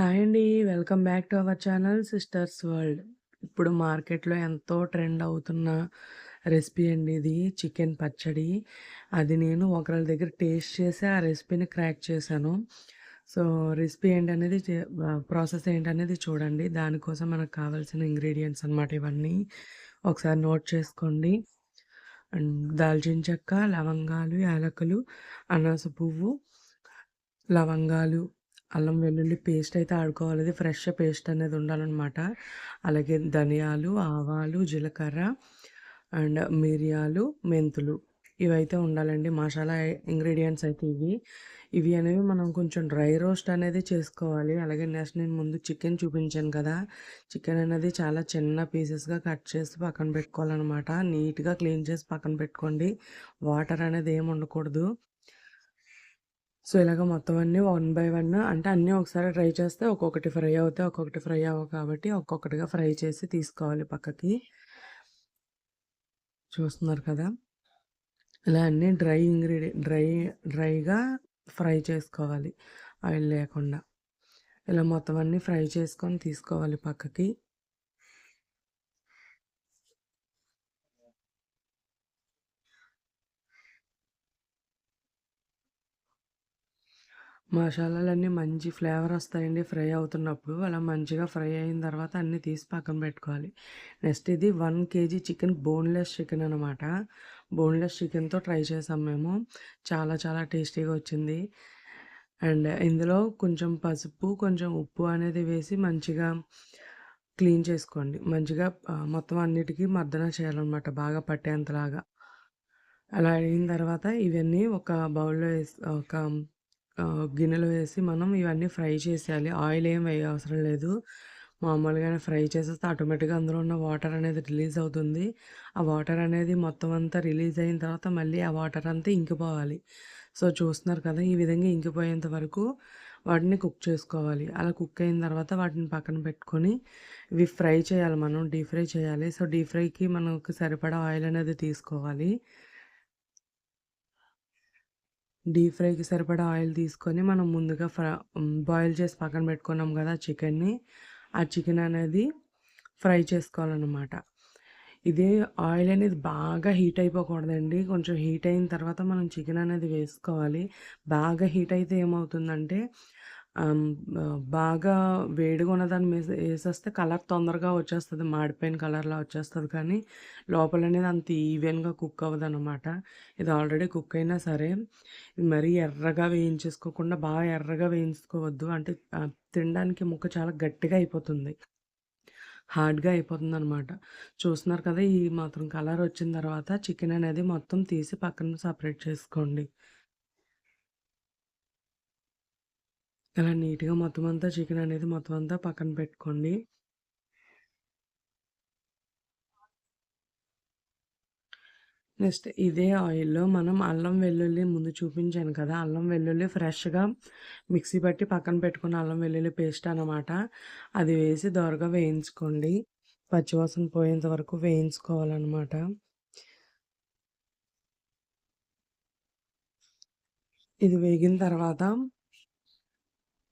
Hi అండి. Welcome back to our channel sisters world. ఇప్పుడు మార్కెట్‌లో ఎంతో ట్రెండ్ అవుతున్న రెసిపీ అండి ఇది. చికెన్ పచ్చడి. అది నేను ఒకరి దగ్గర టేస్ట్ చేసి ఆ రెసిపీని క్రాక్ చేశాను. సో, రెసిపీ ఏంటనేది చే ప్రాసెస్ ఏంటనేది చూడండి. దానికోసం మనకు కావాల్సిన ఇంగ్రీడియంట్స్ అనమాట ఇవన్నీ. ఒకసారి నోట్ చేసుకోండి. అండ్ దాల్చిన చెక్క, లవంగాలు, యాలకులు, అనాస పువ్వు, లవంగాలు, అల్లం వెల్లుల్లి పేస్ట్ అయితే ఆడుకోవాలి. అది ఫ్రెష్ పేస్ట్ అనేది ఉండాలన్నమాట అలాగే ధనియాలు, ఆవాలు, జీలకర్ర అండ్ మిరియాలు, మెంతులు ఇవైతే ఉండాలండి. మసాలా ఇంగ్రీడియంట్స్ అయితే ఇవి. ఇవి అనేవి మనం కొంచెం డ్రై రోస్ట్ అనేది చేసుకోవాలి. అలాగే నెక్స్ట్ నేను ముందు చికెన్ చూపించాను కదా! చికెన్ అనేది చాలా చిన్న పీసెస్‌గా కట్ చేసి పక్కన పెట్టుకోవాలన్నమాట నీట్‌గా క్లీన్ చేసి పక్కన పెట్టుకోండి. వాటర్ అనేది ఏమి ఉండకూడదు. సో, ఇలాగ మొత్తం అన్నీ వన్ బై వన్ అంటే అన్నీ ఒకసారి ట్రై చేస్తే ఒక్కొక్కటి ఫ్రై అవుతాయి. ఒక్కొక్కటి ఫ్రై అవ్వవు కాబట్టి ఒక్కొక్కటిగా ఫ్రై చేసి తీసుకోవాలి పక్కకి. చూస్తున్నారు కదా! ఇలా అన్నీ డ్రై ఇంగ్రీడియ డ్రై డ్రైగా ఫ్రై చేసుకోవాలి. ఆయిల్ లేకుండా. ఇలా మొత్తం అన్నీ ఫ్రై చేసుకొని తీసుకోవాలి పక్కకి. మసాలాలన్నీ మంచి ఫ్లేవర్ వస్తాయండి ఫ్రై అవుతున్నప్పుడు. అలా మంచిగా ఫ్రై అయిన తర్వాత అన్నీ తీసి పక్కన పెట్టుకోవాలి. నెక్స్ట్ ఇది one KG chicken boneless chicken అనమాట. బోన్‌లెస్ చికెన్‌తో ట్రై చేసాం మేము. చాలా చాలా టేస్టీగా వచ్చింది. అండ్ ఇందులో కొంచెం పసుపు, కొంచెం ఉప్పు అనేది వేసి మంచిగా క్లీన్ చేసుకోండి. మంచిగా మొత్తం అన్నిటికీ మర్దన చేయాలన్నమాట బాగా పట్టేంతలాగా. అలా అయిన తర్వాత ఇవన్నీ ఒక బౌల్‌లో వేసి ఒక గిన్నెలో వేసి మనం ఇవన్నీ ఫ్రై చేసేయాలి. ఆయిల్ ఏం వేయవసరం లేదు. మామూలుగానే ఫ్రై చేసేస్తే ఆటోమేటిక్‌గా అందులో ఉన్న వాటర్ అనేది రిలీజ్ అవుతుంది. ఆ వాటర్ అనేది మొత్తం అంతా రిలీజ్ అయిన తర్వాత మళ్ళీ ఆ వాటర్ అంతా ఇంకిపోవాలి. సో, చూస్తున్నారు కదా! ఈ విధంగా ఇంకిపోయేంత వరకు వాటిని కుక్ చేసుకోవాలి. అలా కుక్ అయిన తర్వాత వాటిని పక్కన పెట్టుకొని ఇవి ఫ్రై చేయాలి మనం. డీప్ ఫ్రై చేయాలి. సో, డీప్ ఫ్రైకి మనకు సరిపడా ఆయిల్ అనేది తీసుకోవాలి. డీప్ ఫ్రైకి సరిపడా ఆయిల్ తీసుకొని మనం ముందుగా ఫ్ర బాయిల్ చేసి పక్కన పెట్టుకున్నాం కదా చికెన్‌ని. ఆ చికెన్ అనేది ఫ్రై చేసుకోవాలన్నమాట ఇది ఆయిల్ అనేది బాగా హీట్ అయిపోకూడదండి. కొంచెం హీట్ అయిన తర్వాత మనం చికెన్ అనేది వేసుకోవాలి. బాగా హీట్ అయితే ఏమవుతుందంటే బాగా వేడిగా ఉన్నదాన్ని మీద వేసేస్తే కలర్ తొందరగా వచ్చేస్తుంది మాడిపోయిన కలర్‌లా వచ్చేస్తుంది కానీ లోపల అనేది అంత ఈవెన్‌గా కుక్ అవ్వదు అనమాట ఇది ఆల్రెడీ కుక్ అయినా సరే మరీ ఎర్రగా వేయించేసుకోకుండా బాగా ఎర్రగా వేయించుకోవద్దు. అంటే తినడానికి ముక్క చాలా గట్టిగా అయిపోతుంది. హార్డ్‌గా అయిపోతుందనమాట. చూస్తున్నారు కదా! ఈ మాత్రం కలర్ వచ్చిన తర్వాత చికెన్ అనేది మొత్తం తీసి పక్కన సపరేట్ చేసుకోండి. అలా నీట్‌గా మొత్తం అంతా చికెన్ అనేది మొత్తం అంతా పక్కన పెట్టుకోండి. నెక్స్ట్ ఇదే ఆయిల్‌లో మనం అల్లం వెల్లుల్లి ముందు చూపించాను కదా! అల్లం వెల్లుల్లి ఫ్రెష్‌గా మిక్సీ పట్టి పక్కన పెట్టుకున్న అల్లం వెల్లుల్లి పేస్ట్ అనమాట. అది వేసి దోరగా వేయించుకోండి. పచ్చివాసన పోయేంత వరకు వేయించుకోవాలన్నమాట ఇది వేగిన తర్వాత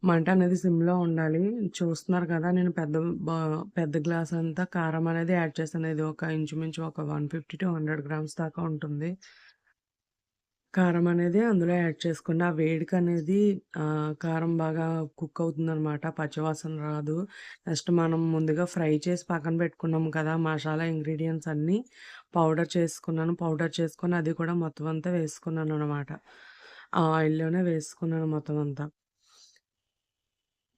మంట అనేది సిమ్‌లో ఉండాలి. చూస్తున్నారు కదా! నేను పెద్ద బా పెద్ద గ్లాస్ అంతా కారం అనేది యాడ్ చేశాను. ఇది ఒక ఇంచుమించు ఒక 150-100 గ్రామ్స్ దాకా ఉంటుంది. కారం అనేది అందులో యాడ్ చేసుకోండి. ఆ వేడికనేది అనేది కారం బాగా కుక్ అవుతుందనమాట. పచ్చివాసన రాదు. నెక్స్ట్ మనం ముందుగా ఫ్రై చేసి పక్కన పెట్టుకున్నాం కదా! మసాలా ఇంగ్రీడియంట్స్ అన్నీ పౌడర్ చేసుకున్నాను. పౌడర్ చేసుకొని అది కూడా మొత్తం అంతా వేసుకున్నాననమాట. ఆ ఆయిల్‌లోనే వేసుకున్నాను మొత్తం అంతా.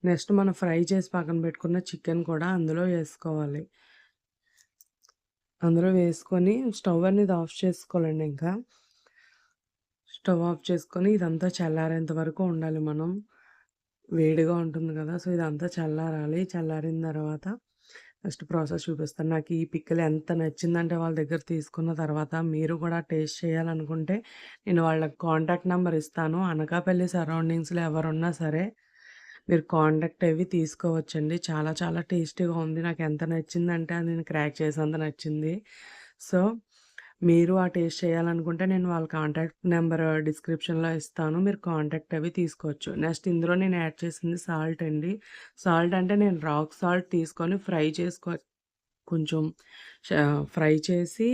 నెక్స్ట్ మనం ఫ్రై చేసి పక్కన పెట్టుకున్న చికెన్ కూడా అందులో వేసుకోవాలి. అందులో వేసుకొని స్టవ్ అనేది ఆఫ్ చేసుకోవాలండి ఇంకా. స్టవ్ ఆఫ్ చేసుకొని ఇదంతా చల్లారేంత వరకు ఉండాలి మనం. వేడిగా ఉంటుంది కదా! సో, ఇదంతా చల్లారాలి. చల్లారిన తర్వాత నెక్స్ట్ ప్రాసెస్ చూపిస్తాను. నాకు ఈ పిక్కలు ఎంత నచ్చిందంటే వాళ్ళ దగ్గర తీసుకున్న తర్వాత మీరు కూడా టేస్ట్ చేయాలనుకుంటే నేను వాళ్ళ కాంటాక్ట్ నెంబర్ ఇస్తాను. అనకాపల్లి సరౌండింగ్స్‌లో ఎవరున్నా సరే మీరు కాంటాక్ట్ అవి తీసుకోవచ్చండి. చాలా చాలా టేస్టీగా ఉంది. నాకు ఎంత నచ్చిందంటే అది నేను క్రాక్ చేసేంత నచ్చింది. సో, మీరు ఆ టేస్ట్ చేయాలనుకుంటే నేను వాళ్ళ కాంటాక్ట్ నెంబర్ డిస్క్రిప్షన్‌లో ఇస్తాను. మీరు కాంటాక్ట్ అవి తీసుకోవచ్చు. నెక్స్ట్ ఇందులో నేను యాడ్ చేసింది సాల్ట్ అండి. సాల్ట్ అంటే నేను రాక్ సాల్ట్ తీసుకొని ఫ్రై చేసుకో కొంచెం ఫ్రై చేసి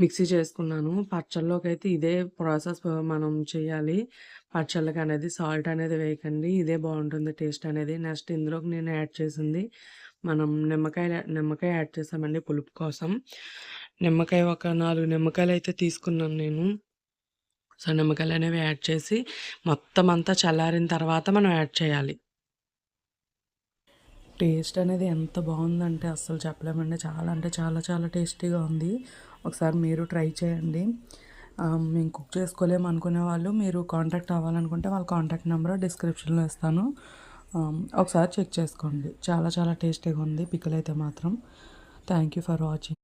మిక్సీ చేసుకున్నాను. పచ్చళ్ళలోకైతే ఇదే ప్రాసెస్ మనం చేయాలి. పచ్చళ్ళకి అనేది సాల్ట్ అనేది వేయకండి. ఇదే బాగుంటుంది టేస్ట్ అనేది. నెక్స్ట్ ఇందులోకి నేను యాడ్ చేసింది మనం నిమ్మకాయ నిమ్మకాయ యాడ్ చేసామండి పులుపు కోసం. నిమ్మకాయ ఒక నాలుగు నిమ్మకాయలు అయితే తీసుకున్నాను నేను. సో, నిమ్మకాయలు అనేవి యాడ్ చేసి మొత్తం అంతా చల్లారిన తర్వాత మనం యాడ్ చేయాలి. టేస్ట్ అనేది ఎంత బాగుందంటే అస్సలు చెప్పలేమండి. చాలా అంటే చాలా చాలా టేస్టీగా ఉంది. ఒకసారి మీరు ట్రై చేయండి. మేము కుక్ చేసుకోలేము అనుకునే వాళ్ళు మీరు కాంటాక్ట్ అవ్వాలనుకుంటే వాళ్ళ కాంటాక్ట్ నెంబర్ డిస్క్రిప్షన్‌లో ఇస్తాను. ఒకసారి చెక్ చేసుకోండి. చాలా చాలా టేస్టీగా ఉంది పిక్కలైతే మాత్రం. Thank you for watching.